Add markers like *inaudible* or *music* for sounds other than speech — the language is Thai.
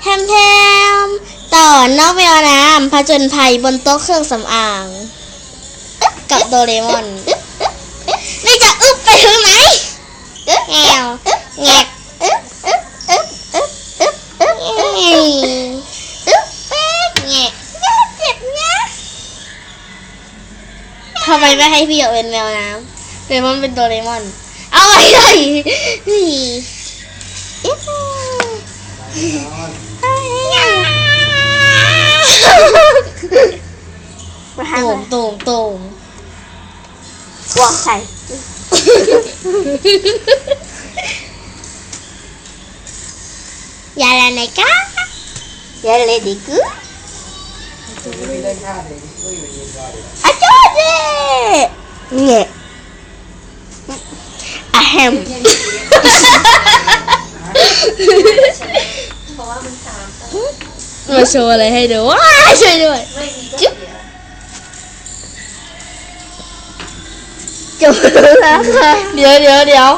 แทมแทมต่อนอกแมวน้ำผจญภัยบนโต๊ะเครื่องสำอาง กับโดเรมอนนี่จะอึ๊บไปถึงไหนแงวแงกแงะเจ็บนะทำไมไม่ให้พี่เอาเป็นแมวน้ำเรมอนเป็นโดเรมอน เอาไว้เลย tồn tồn tồn. Quăng thầy. Giờ là này cá giờ dạ là đi cứ à chó đi nhẹ à hem *laughs* ไนกะเดี๋ยวเลยดิกูไม่ได้ค่าเด็กก็อยู่ดีกว่าอะจ้าเจ้เนี่ยอะแฮมมาโชว์อะไรให้ดูว้ายช่วยด้วยจุ๊บจบแล้วค่ะ เดี๋ยวเดี๋ยวเดี๋ยว